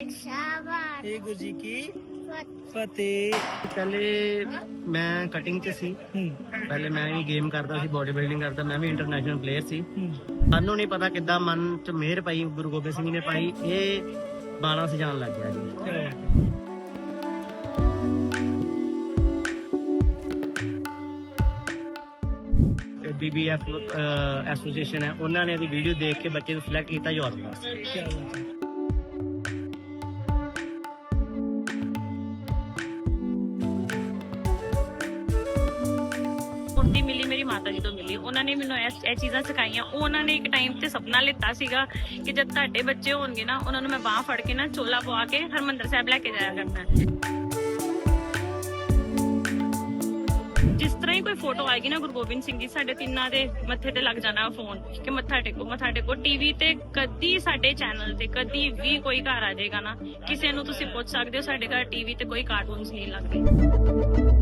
ਸ਼ਾਬਾਸ਼। ਇਹ ਗੁਰੂ ਜੀ ਕੀ? ਫਤਿਹ। ਫਤਿਹ। ਪਹਿਲੇ ਮੈਂ ਕਟਿੰਗ 'ਚ ਸੀ। ਹੂੰ। ਪਹਿਲੇ ਮੈਂ ਵੀ ਗੇਮ ਕਰਦਾ ਸੀ ਬੋਡੀ ਬਿਲਡਿੰਗ ਕਰਦਾ ਮੈਂ ਵੀ ਇੰਟਰਨੈਸ਼ਨਲ ਪਲੇਅਰ ਸੀ। ਹੂੰ। ਸਾਨੂੰ ਨਹੀਂ ਪਤਾ ਕਿੱਦਾਂ ਮਨ 'ਚ ਮਿਹਰ ਪਈ ਗੁਰੂ ਗੋਬਿੰਦ ਸਿੰਘ ਜੀ ਨੇ ਪਾਈ। ਇਹ ਬਾਣਾ ਸਜਾਉਣ ਲੱਗ ਗਿਆ ਜੀ। ਚਲੋ। ਬੀਬੀਐਫ ਐਸੋਸੀਏਸ਼ਨ ਹੈ। ਉਹਨਾਂ ਨੇ ਇਹਦੀ ਵੀਡੀਓ ਦੇਖ ਕੇ ਬੱਚੇ ਨੂੰ ਸਿਲੈਕਟ ਕੀਤਾ ਯੂਰਪ ਵਾਸਤੇ ਕੁੜਤੀ ਮਿਲੀ, ਮੇਰੀ ਮਾਤਾ ਜੀ ਤੋਂ ਮਿਲੀ। ਉਹਨਾਂ ਨੇ ਮੈਨੂੰ ਇਹ ਇਹ ਚੀਜ਼ਾਂ ਸਿਖਾਈਆਂ। ਉਹ ਉਹਨਾਂ ਨੇ ਇੱਕ ਟਾਈਮ ਤੇ ਸੁਪਨਾ ਲਿੱਤਾ ਸੀਗਾ ਕਿ ਜਦ ਤੁਹਾਡੇ ਬੱਚੇ ਹੋਣਗੇ ਨਾ, ਉਹਨਾਂ ਨੂੰ ਮੈਂ ਬਾਹ ਫੜ ਕੇ ਨਾ ਚੋਲਾ ਪਵਾ ਕੇ ਹਰਮੰਦਰ ਸਾਹਿਬ ਲੈ ਕੇ ਜਾਇਆ ਕਰਨਾ ਜਿਸ ਤਰ੍ਹਾਂ ਹੀ ਕੋਈ ਫੋਟੋ ਆਏਗੀ ਨਾ ਗੁਰੂ ਗੋਬਿੰਦ ਸਿੰਘ ਜੀ, ਸਾਡੇ ਤਿੰਨਾਂ ਦੇ ਮੱਥੇ ਤੇ ਲੱਗ ਜਾਣਾ ਫੋਨ ਕਿ ਮੱਥਾ ਟੇਕੋ ਮੱਥਾ ਟੇਕੋ। ਟੀਵੀ ਤੇ ਕਦੀ ਸਾਡੇ ਚੈਨਲ ਤੇ ਕਦੀ ਵੀ ਕੋਈ ਘਰ ਆ ਜਾਏਗਾ ਨਾ, ਕਿਸੇ ਨੂੰ ਤੁਸੀਂ ਪੁੱਛ ਸਕਦੇ ਹੋ, ਸਾਡੇ ਘਰ ਟੀਵੀ ਤੇ ਕੋਈ ਕਾਰਟੂਨਸ ਨਹੀਂ ਲੱਗਦੇ।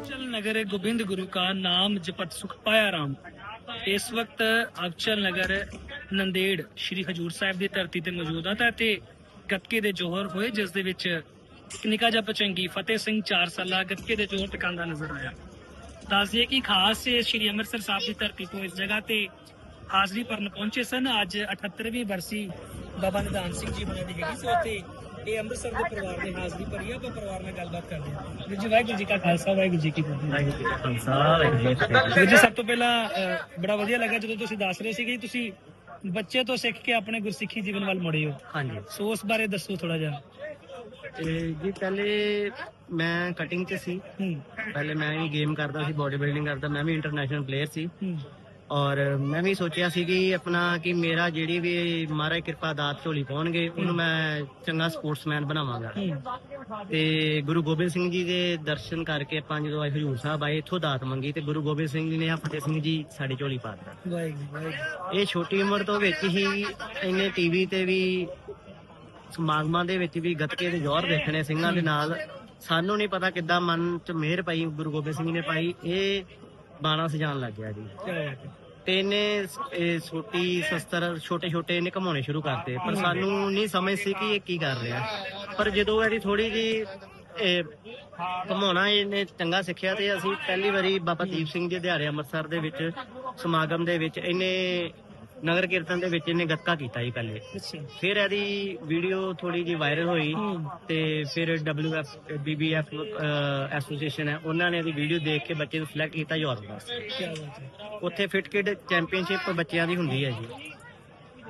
चल नगर गोविंद गुरु का नाम जपत सुख पाया राम ਇਸ ਵਕਤ ਅਬਚਲ ਨਗਰ ਨੰਦੇੜ ਸ਼੍ਰੀ ਹਜੂਰ ਸਾਹਿਬ ਦੀ ਧਰਤੀ ਤੇ ਮੌਜੂਦ ਆ ਤਾਂ ਇੱਥੇ ਗੱਤਕੇ ਦੇ ਜੋਹਰ ਹੋਏ ਜਿਸ ਦੇ ਵਿੱਚ ਇੱਕ ਨਿੱਕਾ ਜਿਹਾ ਪਚੰਗੀ ਫਤਿਹ ਸਿੰਘ 4 ਸਾਲਾ ਗੱਤਕੇ ਦੇ ਜੋਹਰ ਟਿਕਾਉਂਦਾ ਨਜ਼ਰ ਆਇਆ ਦੱਸ ਦਈਏ ਕਿ ਖਾਸ ਸ਼੍ਰੀ ਅੰਮ੍ਰਿਤਸਰ ਸਾਹਿਬ ਦੀ ਧਰਤੀ ਤੋਂ ਇਸ ਜਗ੍ਹਾ ਤੇ ਹਾਜ਼ਰੀ ਭਰਨ ਪਹੁੰਚੇ ਸਨ ਅੱਜ 78ਵੀਂ ਬਰਸੀ ਬਾਬਾ ਨਿਧਾਨ ਸਿੰਘ ਜੀ ਹੋਣਾ ਦੀ ਹੈਗੀ ਸੀ ਉੱਥੇ। ਇਹ ਅੰਮ੍ਰਿਤਸਰ ਦੇ ਪਰਿਵਾਰ ਨੇ ਹਾਜ਼ਰੀ ਭਰੀ ਆ ਆਪਾਂ ਪਰਿਵਾਰ ਨਾਲ ਗੱਲਬਾਤ ਕਰਦੇ ਹਾਂ। ਵੀਰ ਜੀ ਵਾਹਿਗੁਰੂ ਜੀ ਕਾ ਖਾਲਸਾ ਵਾਹਿਗੁਰੂ ਜੀ ਕੀ ਫਤਿਹ। ਵਾਹਿਗੁਰੂ ਜੀ ਕਾ ਖਾਲਸਾ ਵਾਹਿਗੁਰੂ ਜੀ ਕੀ ਫਤਿਹ। ਵੀਰ ਜੀ ਸਭ ਤੋਂ ਪਹਿਲਾਂ ਅਹ, ਬੜਾ ਵਧੀਆ ਲੱਗਾ ਜਦੋਂ ਤੁਸੀਂ ਦੱਸ ਰਹੇ ਸੀ ਕਿ ਤੁਸੀਂ ਬੱਚੇ ਤੋਂ ਸਿੱਖ ਕੇ ਆਪਣੇ ਗੁਰਸਿੱਖੀ ਜੀਵਨ ਵੱਲ ਮੁੜੇ ਹੋ। ਹਾਂਜੀ। ਸੋ ਉਸ ਬਾਰੇ ਦੱਸੋ ਥੋੜਾ ਜਿਹਾ। ਤੇ ਜੀ ਪਹਿਲੇ ਮੈਂ ਕਟਿੰਗ 'ਚ ਸੀ। ਹੂੰ। ਪਹਿਲੇ ਮੈਂ ਵੀ ਗੇਮ ਕਰਦਾ ਸੀ ਬੋਡੀ ਬਿਲਡਿੰਗ ਕਰਦਾ ਮੈਂ ਵੀ ਇੰਟਰਨੈਸ਼ਨਲ ਪਲੇਅਰ ਸੀ। ਹੂੰ। ਔਰ ਮੈਂ ਵੀ ਸੋਚਿਆ ਸੀ ਕਿ ਆਪਣਾ ਕਿ ਮੇਰਾ ਜਿਹੜੀ ਵੀ ਮਹਾਰਾਜ ਕਿਰਪਾ ਦਾਤ ਝੋਲੀ ਪਾਉਣਗੇ ਉਹਨੂੰ ਮੈਂ ਚੰਗਾ ਸਪੋਰਟਸਮੈਨ ਬਣਾਵਾਂਗਾ। ਤੇ ਗੁਰੂ ਗੋਬਿੰਦ ਸਿੰਘ ਜੀ ਦੇ ਦਰਸ਼ਨ ਕਰਕੇ ਆਪਾਂ ਜਦੋਂ ਆਏ ਹਜੂਰ ਸਾਹਿਬ ਆਏ ਇੱਥੋਂ ਦਾਤ ਮੰਗੀ ਤੇ ਗੁਰੂ ਗੋਬਿੰਦ ਸਿੰਘ ਜੀ ਨੇ ਆ ਫਤਿਹ ਸਿੰਘ ਜੀ ਸਾਡੀ ਝੋਲੀ ਪਾ ਦਿੱਤਾ। ਇਹ ਛੋਟੀ ਉਮਰ ਤੋਂ ਵਿੱਚ ਹੀ ਇਹਨੇ ਟੀਵੀ ਤੇ ਵੀ ਸਮਾਗਮਾਂ ਦੇ ਵਿੱਚ ਵੀ ਗੱਤਕੇ ਦੇ ਜੋਹਰ ਦੇਖਣੇ ਸਿੰਘਾਂ ਦੇ ਨਾਲ। ਸਾਨੂੰ ਨਹੀਂ ਪਤਾ ਕਿੱਦਾਂ ਮਨ 'ਚ ਮਿਹਰ ਪਈ ਗੁਰੂ ਗੋਬਿੰਦ ਸਿੰਘ ਨੇ ਪਾਈ ਇਹ ਬਾਣਾ ਸਜਾਉਣ ਲੱਗ ਗਿਆ ਜੀ। ਤੇ ਇਹਨੇ ਸ- ਇਹ ਛੋਟੀ ਸ਼ਸਤਰ ਛੋਟੇ ਛੋਟੇ ਇਹਨੇ ਘਮਾਉਣੇ ਸ਼ੁਰੂ ਕਰਤੇ। ਪਰ ਸਾਨੂੰ ਨਹੀਂ ਸਮਝ ਸੀ ਕਿ ਇਹ ਕੀ ਕਰ ਰਿਹਾ। ਪਰ ਜਦੋਂ ਇਹਦੀ ਥੋੜੀ ਜੀ ਇਹ ਘਮਾਉਣਾ ਇਹਨੇ ਚੰਗਾ ਸਿੱਖਿਆ ਤੇ ਅਸੀਂ ਪਹਿਲੀ ਵਾਰੀ ਬਾਬਾ ਦੀਪ ਸਿੰਘ ਜੀ ਦਿਹਾੜੇ ਅੰਮ੍ਰਿਤਸਰ ਦੇ ਵਿੱਚ ਸਮਾਗਮ ਦੇ ਵਿੱਚ ਇਹਨੇ ਨਗਰ ਕੀਰਤਨ ਦੇ ਵਿੱਚ ਇਹਨੇ ਗੱਤਕਾ ਕੀਤਾ ਜੀ ਪਹਿਲੇ। ਅੱਛਾ। ਫਿਰ ਇਹਦੀ ਵੀਡੀਓ ਥੋੜੀ ਜੀ ਵਾਇਰਲ ਹੋਈ ਤੇ ਫਿਰ WF BBF ਐਸੋਸੀਏਸ਼ਨ ਹੈ ਉਹਨਾਂ ਨੇ ਇਹਦੀ ਵੀਡੀਓ ਦੇਖ ਕੇ ਬੱਚੇ ਨੂੰ ਸਿਲੈਕਟ ਕੀਤਾ ਯੂਰਪ ਵਾਸਤੇ ਕਿਆ ਬਾਤ ਹੈ। ਉੱਥੇ ਫਿਟ ਕਿਡ ਚੈਂਪੀਅਨਸ਼ਿਪ ਬੱਚਿਆਂ ਦੀ ਹੁੰਦੀ ਹੈ ਜੀ।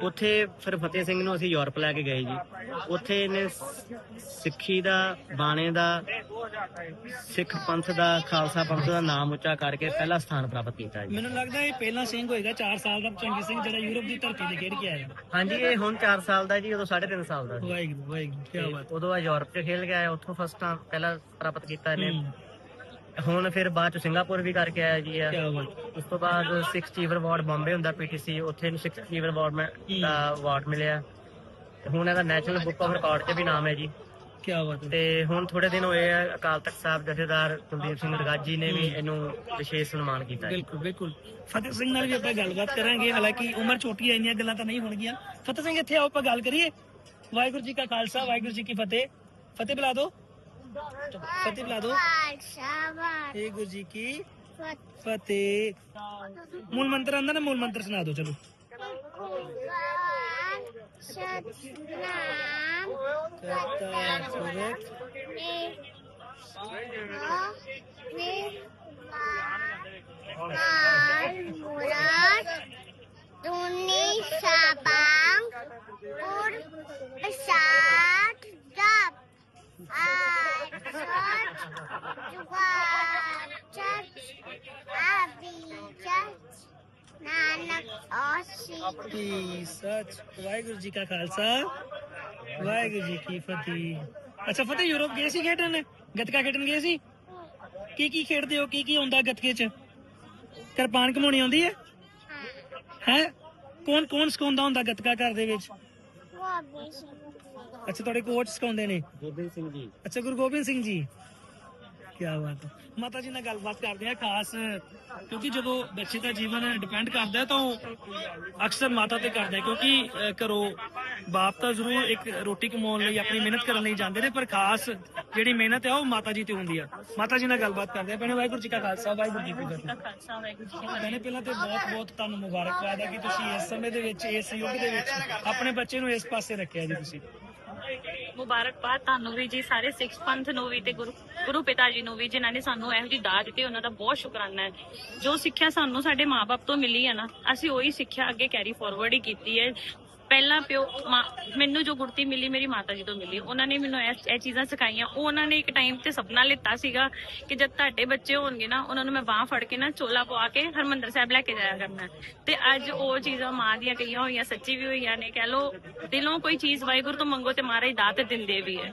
ਉੱਥੇ ਫਿਰ ਫਤਿਹ ਸਿੰਘ ਨੂੰ ਅਸੀਂ ਯੂਰਪ ਲੈ ਕੇ ਗਏ ਜੀ। ਉੱਥੇ ਇਹਨੇ ਸਿੱਖੀ ਦਾ ਬਾਣੇ ਦਾ ਸਿੱਖ ਪੰਥ ਦਾ ਖਾਲਸਾ ਪੰਥ ਦਾ ਨਾਮ ਉੱਚਾ ਕਰਕੇ ਪਹਿਲਾ ਸਥਾਨ ਪ੍ਰਾਪਤ ਕੀਤਾ ਜੀ। ਮੈਨੂੰ ਲੱਗਦਾ ਇਹ ਪਹਿਲਾ ਸਿੰਘ ਹੋਏਗਾ 4 ਸਾਲ ਦਾ ਚੰਗੀ ਸਿੰਘ ਜਿਹੜਾ ਯੂਰਪ ਦੀ ਧਰਤੀ ਤੇ ਖੇਡ ਕੇ ਆਇਆ। ਹਾਂਜੀ ਇਹ ਹੁਣ 4 ਸਾਲ ਦਾ ਜੀ ਉਦੋਂ 3.5 ਸਾਲ ਦਾ ਸੀ ਵਾਹਿਗੁਰੂ ਵਾਹਿਗੁਰੂ ਕਿਆ ਬਾਤ। ਉਦੋਂ ਆ ਯੂਰਪ 'ਚ ਖੇਲ ਕੇ ਆਇਆ ਉੱਥੋਂ ਫਸਟ ਪਹਿਲਾ ਪ੍ਰਾਪਤ ਕੀਤਾ ਇਹਨੇ। ਹੁਣ ਫਿਰ ਬਾਅਦ ਚ ਸਿੰਗਾਪੁਰ ਵੀ ਕਰਕੇ ਆਇਆ ਜੀ ਬਾਤ। ਉਸ ਤੋਂ ਬਾਅਦ 6 ਚੀਵਰ ਅਵਾਰਡ ਬੰਬੇ ਹੁੰਦਾ ਪੀਟੀਸੀ ਉੱਥੇ ਇਹਨੂੰ 6 ਚੀਵਰ ਅਵਾਰਡ ਦਾ ਅਵਾਰਡ ਮਿਲਿਆ। ਹੁਣ ਇਹਦਾ ਨੈਸ਼ਨਲ ਬੁੱਕ ਆਫ ਰਿਕਾਰਡ 'ਚ ਵੀ ਨਾਮ ਹੈ ਜੀ। ਕਿਆ ਬਾਤ ਹੈ। ਤੇ ਹੁਣ ਥੋੜੇ ਦਿਨ ਹੋਏ ਆ ਅਕਾਲ ਤਖਤ ਸਾਹਿਬ ਜਥੇਦਾਰ ਕੁਲਦੀਪ ਸਿੰਘ ਰਗਾਜੀ ਨੇ ਵੀ ਇਹਨੂੰ ਵਿਸ਼ੇਸ਼ ਸਨਮਾਨ ਕੀਤਾ। ਬਿਲਕੁਲ ਬਿਲਕੁਲ। ਫਤਿਹ ਸਿੰਘ ਨਾਲ ਵੀ ਆਪਾਂ ਗੱਲਬਾਤ ਕਰਾਂਗੇ। ਹਾਲਾਂਕਿ ਉਮਰ ਛੋਟੀ ਹੈ ਇੰਨੀਆਂ ਗੱਲਾਂ ਤਾਂ ਨਹੀਂ ਹੋਣਗੀਆਂ। ਫਤਿਹ ਸਿੰਘ ਇੱਥੇ ਆਓ ਆਪਾਂ ਗੱਲ ਕਰੀਏ। ਵਾਹਿਗੁਰੂ ਜੀ ਕਾ ਖਾਲਸਾ ਵਾਹਿਗੁਰੂ ਜੀ ਕੀ ਫਤਿਹ। ਫਤਿਹ ਬੁਲਾ ਦਿਓ। ਫਤਿਹ ਬੁਲਾ ਦਿਓ। ਸ਼ਾਬਾਸ਼ ਇਹ ਗੁਰੂ ਜੀ ਕੀ ਫਤਿਹ। ਮੂਲ ਮੰਤਰ ਆਂਦਾ ਨਾ ਮੂਲ ਮੰਤਰ ਸੁਣਾ ਦਿਓ ਚਲੋ। ਸਤਨਾਮ। ਕਰਤਾ ਸੁਰਤ ਨਿਰਵਾਣ ਮੁਰਾਦ ਦੁਨੀ ਸਾਬਾਂਗ ਪੁਰ ਪ੍ਰਸਾਦ ਜਪ ਆਠ ਜੁਗਾਰ ਚਚ ਆਬੀ ਚਚ ਵਾਹਿਗੁਰੂ ਜੀ ਕਾ ਖਾਲਸਾ ਵਾਹਿਗੁਰੂ ਜੀ ਕੀ ਫਤਿਹ। ਅੱਛਾ ਫਤਿਹ ਯੂਰਪ ਗਏ ਸੀ ਖੇਡਣ? ਗੱਤਕਾ ਖੇਡਣ ਗਏ ਸੀ? ਕੀ ਕੀ ਖੇਡਦੇ ਹੋ? ਕੀ ਕੀ ਹੁੰਦਾ ਗੱਤਕੇ 'ਚ? ਕਿਰਪਾਨ ਘਮਾਉਣੀ ਆਉਂਦੀ ਹੈ? ਹੈ? ਕੌਣ ਕੌਣ ਸਿਖਾਉਂਦਾ ਹੁੰਦਾ ਗੱਤਕਾ ਘਰ ਦੇ ਵਿੱਚ? ਅੱਛਾ ਤੁਹਾਡੇ ਕੋਚ ਸਿਖਾਉਂਦੇ ਨੇ? ਗੋਬਿੰਦ ਸਿੰਘ ਜੀ। ਅੱਛਾ ਗੁਰੂ ਗੋਬਿੰਦ ਸਿੰਘ ਜੀ। ਕੀ ਬਾਤ ਹੈ। ਮਾਤਾ ਜੀ ਨਾਲ ਗੱਲਬਾਤ ਕਰਦੇ ਆ ਖਾਸ ਕਿਉਂਕਿ ਜਦੋਂ ਬੱਚੇ ਦਾ ਜੀਵਨ ਡਿਪੈਂਡ ਕਰਦਾ ਤਾਂ ਉਹ ਅਕਸਰ ਮਾਤਾ ਤੇ ਕਰਦਾ ਕਿਉਂਕਿ ਘਰੋਂ ਬਾਪ ਤਾਂ ਜ਼ਰੂਰ ਇੱਕ ਰੋਟੀ ਕਮਾਉਣ ਲਈ ਆਪਣੀ ਮਿਹਨਤ ਕਰਨ ਲਈ ਜਾਂਦੇ ਨੇ, ਪਰ ਖਾਸ ਜਿਹੜੀ ਮਿਹਨਤ ਹੈ ਉਹ ਮਾਤਾ ਜੀ ਤੇ ਹੁੰਦੀ ਆ। ਮਾਤਾ ਜੀ ਨਾਲ ਗੱਲਬਾਤ ਕਰਦੇ ਆ। ਭੈਣੇ, ਵਾਹਿਗੁਰੂ ਜੀ ਕਾ ਖਾਲਸਾ, ਵਾਹਿਗੁਰੂ ਜੀ ਕੀ ਫਤਿਹ। ਭੈਣੇ, ਪਹਿਲਾਂ ਤੇ ਬਹੁਤ ਬਹੁਤ ਤੁਹਾਨੂੰ ਮੁਬਾਰਕਬਾਦ ਹੈ ਕਿ ਤੁਸੀਂ ਇਸ ਸਮੇਂ ਦੇ ਵਿੱਚ, ਇਸ ਯੁੱਗ ਦੇ ਵਿੱਚ ਆਪਣੇ ਬੱਚੇ ਨੂੰ ਇਸ ਪਾਸੇ ਰੱਖਿਆ ਜੀ ਤੁਸੀਂ। ਮੁਬਾਰਕਬਾਦ ਤੁਹਾਨੂੰ ਵੀ ਜੀ, ਸਾਰੇ ਸਿੱਖ ਪੰਥ ਨੂੰ ਵੀ ਤੇ ਗੁਰੂ ਗੁਰੂ ਪਿਤਾ ਜੀ ਨੂੰ ਵੀ, ਜਿਨ੍ਹਾਂ ਨੇ ਸਾਨੂੰ ਇਹੋ ਜਿਹੀ ਦਾਤ ਦਿੱਤੀ, ਉਹਨਾਂ ਦਾ ਬਹੁਤ ਸ਼ੁਕਰਾਨਾ ਹੈ। ਜੋ ਸਿੱਖਿਆ ਸਾਨੂੰ ਸਾਡੇ ਮਾਪੇ ਤੋਂ ਮਿਲੀ ਹੈ ਨਾ, ਅਸੀਂ ਉਹੀ ਸਿੱਖਿਆ ਅੱਗੇ ਕੈਰੀ ਫਾਰਵਰਡ ਹੀ ਕੀਤੀ ਹੈ। ਪਹਿਲਾਂ ਪਿਓ, ਮਾਂ- ਮੈਨੂੰ ਜੋ ਗੁਰਤੀ ਮਿਲੀ, ਮੇਰੀ ਮਾਤਾ ਜੀ ਤੋਂ ਮਿਲੀ, ਉਹਨਾਂ ਨੇ ਮੈਨੂੰ ਇਹ ਇਹ ਚੀਜ਼ਾਂ ਸਿਖਾਈਆਂ। ਉਹ ਉਹਨਾਂ ਨੇ ਇੱਕ ਟਾਈਮ ਤੇ ਸੁਪਨਾ ਲਿੱਤਾ ਸੀਗਾ ਕਿ ਜਦ ਤੁਹਾਡੇ ਬੱਚੇ ਹੋਣਗੇ ਨਾ, ਉਹਨਾਂ ਨੂੰ ਮੈਂ ਬਾਹ ਫੜ ਕੇ ਨਾ ਚੋਲਾ ਪਵਾ ਕੇ ਹਰਮੰਦਰ ਸਾਹਿਬ ਲੈ ਕੇ ਜਾਇਆ ਕਰਨਾ। ਤੇ ਅੱਜ ਉਹ ਚੀਜ਼ਾਂ ਮਾਂ ਦੀਆਂ ਕਹੀਆਂ ਹੋਈਆਂ, ਸੱਚੀ ਵੀ ਹੋਈਆਂ ਨੇ। ਕਹਿ ਲੋ ਦਿਲੋਂ ਕੋਈ ਚੀਜ਼ ਵਾਹਿਗੁਰੂ ਤੋਂ ਮੰਗੋ ਤੇ ਮਹਾਰਾਜ ਦਾਤ ਦਿੰਦੇ ਵੀ ਹੈ।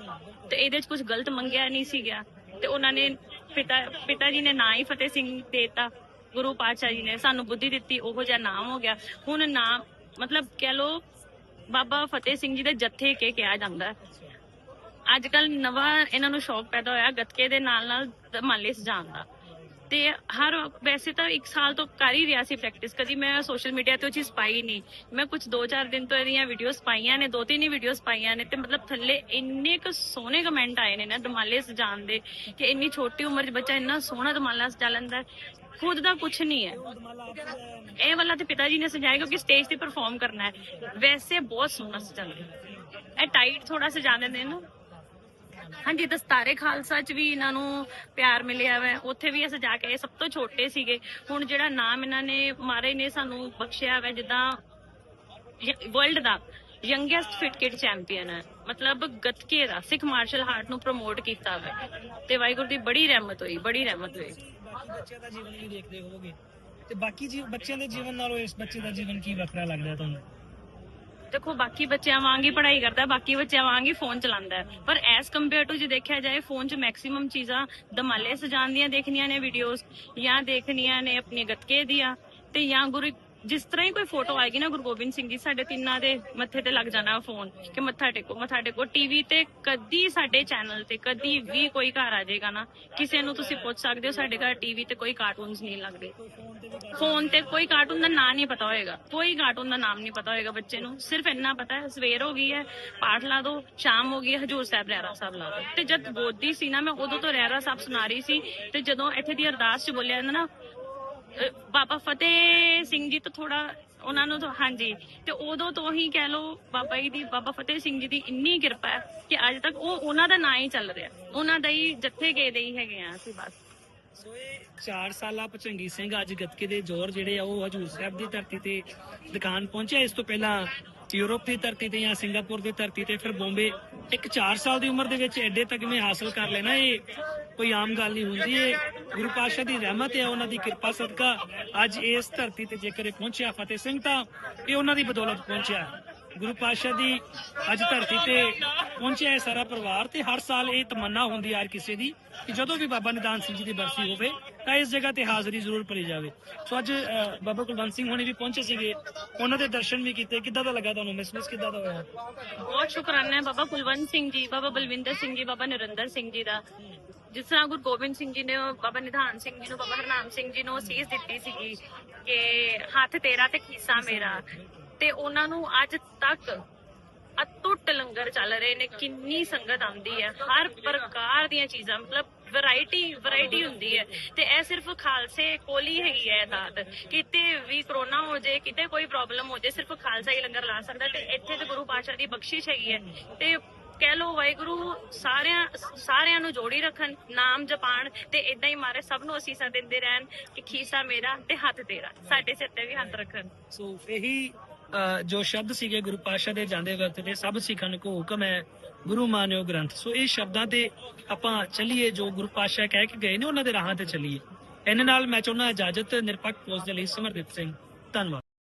ਤੇ ਇਹਦੇ 'ਚ ਕੁਝ ਗਲਤ ਮੰਗਿਆ ਨਹੀਂ ਸੀਗਾ। ਤੇ ਉਹਨਾਂ ਨੇ ਪਿਤਾ ਪਿਤਾ ਜੀ ਨੇ ਨਾ ਹੀ ਫਤਿਹ ਸਿੰਘ ਦੇਤਾ। ਗੁਰੂ ਪਾਤਸ਼ਾਹ ਜੀ ਨੇ ਸਾਨੂੰ ਬੁੱਧੀ ਦਿੱਤੀ, ਉਹੋ ਜਿਹਾ ਨਾਮ ਹੋ ਗਿਆ। ਹੁਣ ਨਾਮ ਮਤਲਬ ਕਹਿ ਲੋ ਬਾਬਾ ਫਤਿਹ ਸਿੰਘ ਜੀ ਦੇ ਜੱਥੇ ਕੇ ਕਿਹਾ ਜਾਂਦਾ ਹੈ। ਅੱਜ ਕੱਲ ਨਵਾਂ ਇਹਨਾਂ ਨੂੰ ਸ਼ੌਕ ਪੈਦਾ ਹੋਇਆ ਗੱਤਕੇ ਦੇ ਨਾਲ ਨਾਲ ਧਮਾਲੇ ਸਜਾਉਣ ਦਾ। ਤੇ ਹਰ ਵੈਸੇ ਤਾਂ ਇੱਕ ਸਾਲ ਤੋਂ ਕਰ ਹੀ ਰਿਹਾ ਸੀ ਪ੍ਰੈਕਟਿਸ ਕਦੀ ਮੈਂ ਸੋਸ਼ਲ ਮੀਡੀਆ ਤੇ ਉਹ ਚੀਜ਼ ਪਾਈ ਨਹੀਂ। ਮੈਂ ਕੁਝ 2-4 ਦਿਨ ਤੋਂ ਇਹਦੀਆਂ ਵੀਡੀਓਜ਼ ਪਾਈਆਂ ਨੇ, ਦੋ ਤਿੰਨ ਹੀ ਵੀਡੀਓਜ਼ ਪਾਈਆਂ ਨੇ ਤੇ ਮਤਲਬ ਥੱਲੇ ਇੰਨੇ ਕੁ ਸੋਹਣੇ ਕਮੈਂਟ ਆਏ ਨੇ ਨਾ, ਦਮਾਲੇ ਸਜਾਉਣ ਦੇ ਕਿ ਇੰਨੀ ਛੋਟੀ ਉਮਰ 'ਚ ਬੱਚਾ ਇੰਨਾ ਸੋਹਣਾ ਦਮਾਲਾ ਸਜਾ ਲੈਂਦਾ ਖੁਦ ਦਾ ਕੁਝ ਨਹੀਂ ਹੈ। ਇਹ ਵਾਲਾ ਤੇ ਪਿਤਾ ਜੀ ਨੇ ਸਜਾਇਆ ਕਿਉਂਕਿ ਸਟੇਜ ਤੇ ਪਰਫਾਰਮ ਕਰਨਾ ਹੈ। ਵੈਸੇ ਬਹੁਤ ਸੋਹਣਾ ਸਜਾਉਂਦੇ ਇਹ ਟਾਈਟ ਥੋੜਾ ਸਜਾ ਦਿੰਦੇ ਨੇ ਹਾਂਜੀ ਦਸਤਾਰੇ ਖਾਲਸਾ ਚ ਵੀ ਇਹਨਾਂ ਨੂੰ ਪਿਆਰ ਮਿਲਿਆ ਵੈ। ਉੱਥੇ ਵੀ ਇਹ ਸਜਾ ਕੇ ਇਹ ਸਭ ਤੋਂ ਛੋਟੇ ਸੀਗੇ। ਹੁਣ ਜਿਹੜਾ ਨਾਮ ਇਹਨਾਂ ਨੇ ਮਹਾਰਾਜ ਨੇ, ਸਾਨੂੰ ਬਖਸ਼ਿਆ ਵੈ, ਜਿੱਦਾਂ ਵਰਲਡ ਦਾ ਯੰਗੈਸਟ ਫਿਟਕਿਟ ਚੈਂਪੀਅਨ ਹੈ। ਮਤਲਬ ਗੱਤਕੇ ਦਾ, ਸਿੱਖ ਮਾਰਸ਼ਲ ਆਰਟ ਨੂੰ ਪ੍ਰਮੋਟ ਕੀਤਾ ਵੈ। ਤੇ ਵਾਹਿਗੁਰੂ ਦੀ ਬੜੀ ਰਹਿਮਤ ਹੋਈ, ਬੜੀ ਰਹਿਮਤ ਹੋਈ। ਬੱਚਿਆਂ ਦਾ ਜੀਵਨ ਵੀ ਦੇਖਦੇ ਹੋਵੋਗੇ ਤੇ ਬਾਕੀ ਜੀ, ਬੱਚਿਆਂ ਦੇ ਜੀਵਨ ਨਾਲੋਂ ਇਸ ਬੱਚੇ ਦਾ ਜੀਵਨ ਕੀ ਵੱਖਰਾ ਲੱਗਦਾ ਤੁਹਾਨੂੰ ਦੇਖੋ, ਬਾਕੀ ਬੱਚਿਆਂ ਵਾਂਗ ਹੀ ਪੜ੍ਹਾਈ ਕਰਦਾ, ਬਾਕੀ ਬੱਚਿਆਂ ਵਾਂਗ ਹੀ ਫੋਨ ਚਲਾਉਂਦਾ ਹੈ। ਪਰ ਐਸ ਕੰਪੇਅਰ ਟੂ ਜੇ ਦੇਖਿਆ ਜਾਏ, ਫੋਨ 'ਚ ਮੈਕਸਿਮਮ ਚੀਜ਼ਾਂ ਦਮਾਲੇ ਸਜਾਉਣ ਦੀਆਂ ਦੇਖਣੀਆਂ ਨੇ ਵੀਡੀਓਜ਼ ਜਾਂ ਦੇਖਣੀਆਂ ਨੇ ਆਪਣੇ ਗੱਤਕੇ ਦੀਆਂ ਤੇ ਜਾਂ ਗੁਰੂ ਜਿਸ ਤਰ੍ਹਾਂ ਹੀ ਕੋਈ ਫੋਟੋ ਆਏਗੀ ਨਾ ਗੁਰੂ ਗੋਬਿੰਦ ਸਿੰਘ ਜੀ, ਸਾਡੇ ਤਿੰਨਾਂ ਦੇ ਮੱਥੇ ਤੇ ਲੱਗ ਜਾਣਾ ਫੋਨ ਕਿ ਮੱਥਾ ਟੇਕੋ ਮੱਥਾ ਟੇਕੋ। ਟੀਵੀ ਤੇ ਕਦੀ ਸਾਡੇ ਚੈਨਲ ਤੇ ਕਦੀ ਵੀ ਕੋਈ ਘਰ ਆ ਜਾਏਗਾ ਨਾ, ਕਿਸੇ ਨੂੰ ਤੁਸੀਂ ਪੁੱਛ ਸਕਦੇ ਹੋ, ਸਾਡੇ ਘਰ ਟੀਵੀ ਤੇ ਕੋਈ ਕਾਰਟੂਨਸ ਨਹੀਂ ਲੱਗਦੇ। ਫੋਨ ਤੇ ਕੋਈ ਕਾਰਟੂਨ ਦਾ ਨਾਂ ਨਹੀਂ ਪਤਾ ਹੋਏਗਾ, ਕੋਈ ਕਾਰਟੂਨ ਦਾ ਨਾਮ ਨਹੀਂ ਪਤਾ ਹੋਏਗਾ ਬੱਚੇ ਨੂੰ। ਸਿਰਫ ਇੰਨਾ ਪਤਾ ਹੈ, ਸਵੇਰ ਹੋ ਗਈ ਹੈ, ਪਾਠ ਲਾ ਦੋ, ਸ਼ਾਮ ਹੋ ਗਈ ਹੈ, ਹਜੂਰ ਸਾਹਿਬ ਰਹਿਰਾ ਸਾਹਿਬ ਲਾ ਦੋ। ਤੇ ਜਦ ਗੋਦੀ ਸੀ ਨਾ, ਮੈਂ ਉਦੋਂ ਤੋਂ ਰਹਿਰਾ ਸਾਹਿਬ ਸੁਣਾ ਰਹੀ ਸੀ, ਤੇ ਜਦੋਂ ਇੱਥੇ ਦੀ ਅਰਦਾਸ ਚ ਬੋਲਿਆ ਜਾਂਦਾ ਨਾ ਬਾਬਾ ਫਤਿਹ ਸਿੰਘ ਜੀ ਤੋਂ ਥੋੜਾ ਉਹਨਾਂ ਨੂੰ ਤਾਂ ਹਾਂਜੀ, ਤੇ ਉਦੋਂ ਤੋਂ ਹੀ ਕਹਿ ਲੋ ਬਾਬਾ ਜੀ ਦੀ, ਬਾਬਾ ਫਤਿਹ ਸਿੰਘ ਜੀ ਦੀ ਇੰਨੀ ਕਿਰਪਾ ਹੈ ਕਿ ਅੱਜ ਤੱਕ ਉਹ ਉਹਨਾਂ ਦਾ ਨਾਂ ਹੀ ਚੱਲ ਰਿਹਾ ਉਹਨਾਂ ਦਾ ਹੀ ਜੱਥੇ ਗਏ ਦੇ ਹੀ ਹੈਗੇ ਆ ਅਸੀਂ ਬਸ। ਸੋ ਇਹ 4 ਸਾਲਾ ਭਚੰਗੀ ਸਿੰਘ ਅੱਜ ਗੱਤਕੇ ਦੇ ਜ਼ੋਰ ਜਿਹੜੇ ਆ, ਉਹ ਹਜੂਰ ਸਾਹਿਬ ਦੀ ਧਰਤੀ ਤੇ ਦੁਕਾਨ ਪਹੁੰਚਿਆ। ਇਸ ਤੋਂ ਪਹਿਲਾਂ ਯੂਰਪ ਦੀ ਧਰਤੀ ਤੇ ਜਾਂ ਸਿੰਗਾਪੁਰ ਦੀ ਧਰਤੀ ਤੇ, ਫਿਰ ਬੰਬੇ ਇੱਕ 4 ਸਾਲ ਦੀ ਉਮਰ ਦੇ ਵਿੱਚ ਐਡੇ ਮੈਂ ਹਾਸਲ ਕਰ ਲੈਣਾ, ਇਹ ਕੋਈ ਆਮ ਗੱਲ ਨਹੀਂ ਹੁੰਦੀ। ਇਹ ਗੁਰੂ ਪਾਤਸ਼ਾਹ ਦੀ ਰਹਿਮਤ ਹੈ, ਉਹਨਾਂ ਦੀ ਕਿਰਪਾ, ਸਦਕਾ ਅੱਜ ਇਸ ਧਰਤੀ ਤੇ ਜੇਕਰ ਇਹ ਪਹੁੰਚਿਆ ਫਤਿਹ ਸਿੰਘ ਤਾਂ ਇਹ ਉਹਨਾਂ ਦੀ ਬਦੌਲਤ ਪਹੁੰਚਿਆ ਗੁਰੂ ਪਾਤਸ਼ਾਹ ਦੀ ਅੱਜ ਧਰਤੀ ਤੇ ਪਹੁੰਚਿਆ ਹੈ ਸਾਰਾ ਪਰਿਵਾਰ ਤੇ ਹਰ ਸਾਲ ਇਹ ਤਮੰਨਾ ਹੁੰਦੀ ਹੈ ਹਰ ਕਿਸੇ ਦੀ ਕਿ ਜਦੋਂ ਵੀ ਬਾਬਾ ਨਿਧਾਨ ਸਿੰਘ ਜੀ ਦੀ ਬਰਸੀ ਹੋਵੇ ਤਾਂ ਇਸ ਜਗ੍ਹਾ ਤੇ ਹਾਜ਼ਰੀ ਜ਼ਰੂਰ ਭਰੀ ਜਾਵੇ। ਸੋ ਅੱਜ ਬਾਬਾ ਕੁਲਵੰਤ ਸਿੰਘ ਹੋਣੀ ਵੀ ਪਹੁੰਚੇ ਸੀਗੇ। ਉਹਨਾਂ ਦੇ ਦਰਸ਼ਨ ਵੀ ਕੀਤੇ। ਕਿੱਦਾਂ ਦਾ ਲੱਗਾ ਤੁਹਾਨੂੰ ਮਹਿਸੂਸ ਕਿੱਦਾਂ ਦਾ ਹੋਇਆ? ਬਹੁਤ ਸ਼ੁਕਰਾਨਾ ਹੈ ਬਾਬਾ ਕੁਲਵੰਤ ਸਿੰਘ ਜੀ, ਬਾਬਾ ਬਲਵਿੰਦਰ ਸਿੰਘ ਜੀ, ਬਾਬਾ ਨਰਿੰਦਰ ਸਿੰਘ ਜੀ ਦਾ। ਜਿਸ ਤਰ੍ਹਾਂ ਗੁਰੂ ਗੋਬਿੰਦ ਸਿੰਘ ਜੀ ਨੇ, ਬਾਬਾ ਨਿਧਾਨ ਸਿੰਘ ਜੀ ਨੂੰ, ਬਾਬਾ ਹਰਨਾਮ ਸਿੰਘ ਜੀ ਨੂੰ ਸੀਸ ਦਿੱਤੀ ਸੀਗੀ ਕਿ ਹੱਥ ਤੇਰਾ ਤੇ ਖੀਸਾ ਮੇਰਾ। ਤੇ ਉਹਨਾਂ ਨੂੰ ਅੱਜ ਤੱਕ ਅਟੁੱਟ ਲੰਗਰ ਚੱਲ ਰਹੇ ਨੇ, ਕਿੰਨੀ ਸੰਗਤ ਆਉਂਦੀ ਹੈ, ਹਰ ਪ੍ਰਕਾਰ ਦੀਆਂ ਚੀਜ਼ਾਂ, ਮਤਲਬ ਵੈਰਾਈਟੀ ਵੈਰਾਈਟੀ ਹੁੰਦੀ ਹੈ। ਤੇ ਇਹ ਸਿਰਫ ਖਾਲਸੇ ਕੋਲ ਹੀ ਹੈਗੀ ਹੈ ਦਾਤ। ਕਿਤੇ ਵੀ ਕਰੋਨਾ ਹੋ ਜਾਏ ਕਿਤੇ ਕੋਈ ਪ੍ਰੋਬਲਮ ਹੋ ਜਾਏ ਸਿਰਫ ਖਾਲਸਾ ਹੀ ਲੰਗਰ ਲਾ ਸਕਦਾ ਤੇ ਇੱਥੇ ਤੇ ਗੁਰੂ ਪਾਤਸ਼ਾਹ ਦੀ ਬਖਸ਼ਿਸ਼ ਹੈਗੀ ਹੈ। ਤੇ ਕਹਿ ਲੋ ਵਾਹਿਗੁਰੂ, ਸਾਰਿਆਂ ਸਾਰਿਆਂ ਨੂੰ ਜੋੜੀ ਰੱਖਣ, ਨਾਮ ਜਪਾਣ ਤੇ ਇਦਾਂ ਹੀ ਮਾਰੇ, ਸਭ ਨੂੰ ਅਸੀਸਾਂ ਦਿੰਦੇ ਰਹਿਣ ਕਿ ਖੀਸਾ ਮੇਰਾ ਤੇ ਹੱਥ ਤੇਰਾ, ਸਾਡੇ ਸਿਰ ਤੇ ਵੀ ਹੱਥ ਰੱਖਣ। ਸੋ ਇਹੀ ਜੋ ਸ਼ਬਦ ਸੀਗੇ ਗੁਰੂ ਪਾਤਸ਼ਾਹ ਦੇ ਜਾਂਦੇ ਵਕਤ ਤੇ ਸਭ ਸਿੱਖਣ ਨੂੰ ਹੁਕਮ ਹੈ ਗੁਰੂ ਮਾਨਿਓ ਗ੍ਰੰਥ। ਸੋ ਇਹ ਸ਼ਬਦਾਂ ਤੇ ਆਪਾਂ ਚੱਲੀਏ, ਜੋ ਗੁਰੂ ਪਾਤਸ਼ਾਹ ਕਹਿ ਕੇ ਗਏ ਨੇ, ਉਹਨਾਂ ਦੇ ਰਾਹਾਂ ਤੇ ਚੱਲੀਏ। ਇਹਨਾਂ ਨਾਲ ਮੈਂ ਚਾਹੁੰਦਾ ਇਜਾਜ਼ਤ ਨਿਰਪੱਖ ਪੋਸਟ ਦੇ ਲਈ ਸਮਰਪਿਤ ਸਿੰਘ। ਧੰਨਵਾਦ।